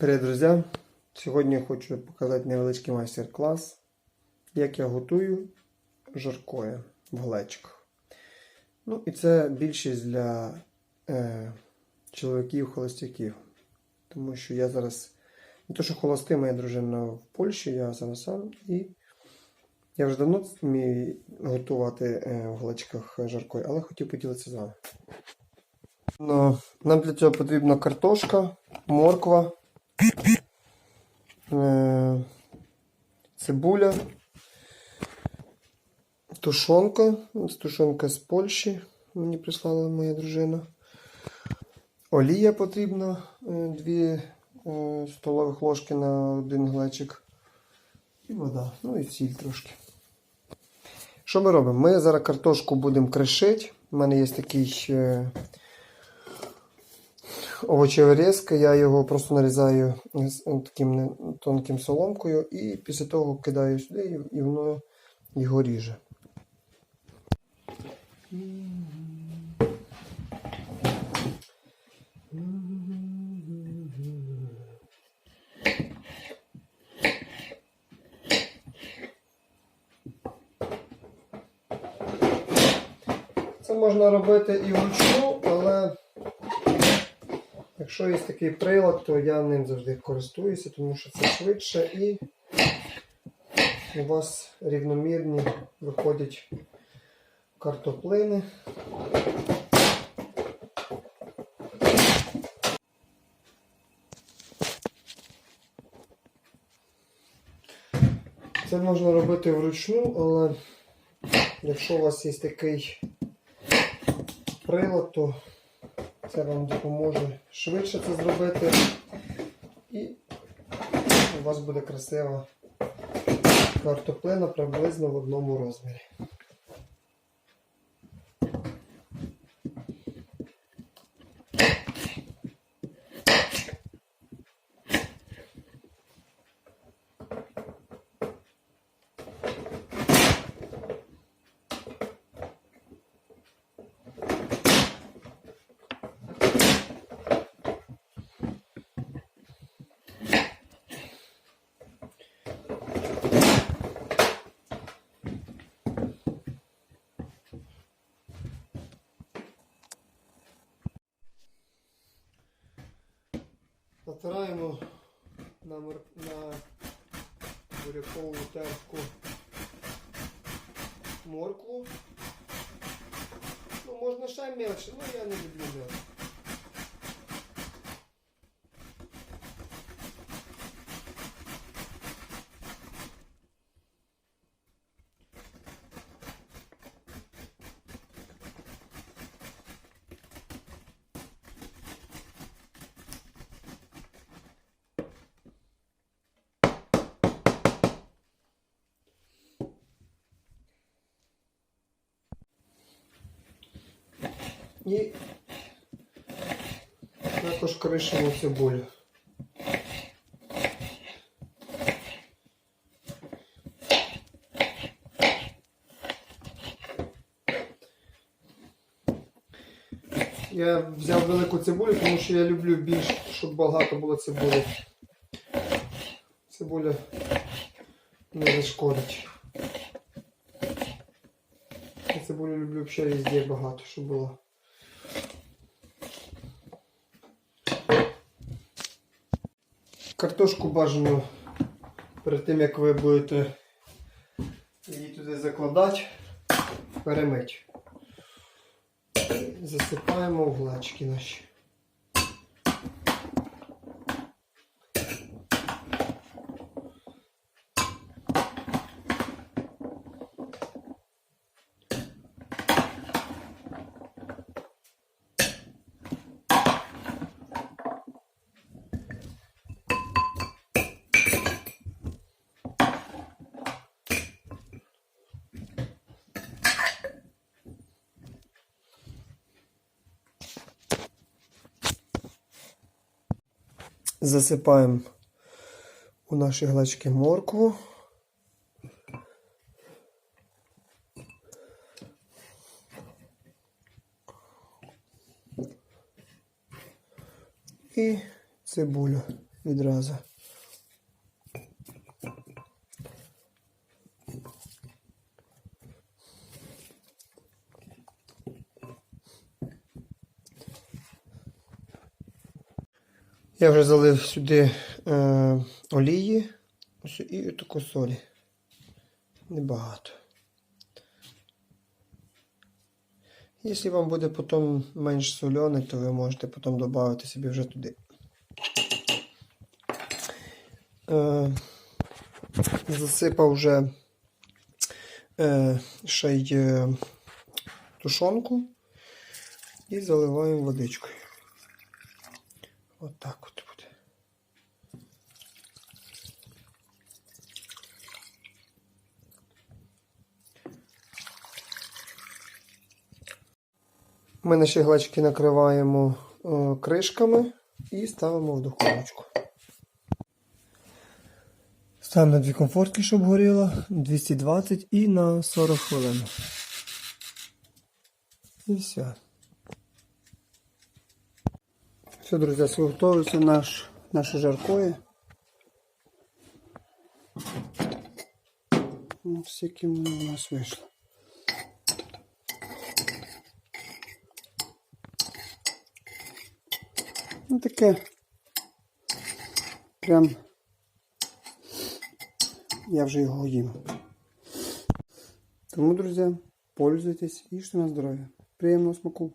Привіт, друзі! Сьогодні хочу показати невеличкий майстер-клас, як я готую жаркое в глечиках. Ну, і це більшість для е, чоловіків-холостяків. Тому що я зараз не то, що холостий, моя дружина в Польщі, я зараз сам і я вже давно вмію готувати е, в глечиках жаркое, але хотів поділитися з вами. Ну, нам для цього потрібна картошка, морква, цибуля, тушонка. Тушонка з Польщі. Мені прислала моя дружина. Олія потрібна 2 столових ложки на один глечик. І вода. Ну і сіль трошки. Що ми робимо? Ми зараз картошку будемо кришити. У мене є такий овочевий резка, я його просто нарізаю таким тонким соломкою і після того кидаю сюди і- воно його ріже. Це можна робити і вручну, Якщо є такий прилад, то я ним завжди користуюся, тому що це швидше і у вас рівномірні виходять картоплини. Це можна робити вручну, але якщо у вас є такий прилад, то це вам допоможе швидше це зробити. І у вас буде красива картоплина приблизно в одному розмірі. Натираємо на, на бурякову терку моркву. Ну, можна ще м'якше, але я не люблю м'ясо. І також кришимо цибулю. Я взяв велику цибулю, тому що я люблю більш, щоб багато було цибулі. Цибуля не зашкодить. Цибулю люблю взагалі везде багато, щоб було. Картошку бажано перед тим, як ви будете її туди закладати, перемить. Засипаємо в глечки наші. Засипаємо у наші глачки моркву. і цибулю відразу. Я вже залив сюди е, олії і таку солі. Небагато. Якщо вам буде потім менш солений, то ви можете потім додати собі вже туди. Е, засипав вже е, ще й е, тушонку і заливаємо водичкою. Отак от буде. Ми наші глечики накриваємо е, кришками і ставимо в духовочку. Ставимо на дві комфортки, щоб горіло, 220 і на 40 хвилин. І все. Все, друзі, готується наш, наше жаркое. Ну, Скільки у нас вийшло. Ну таке. Прям я вже його їм. Тому, друзі, пользуйтесь, їжте на здоров'я. Приємного смаку!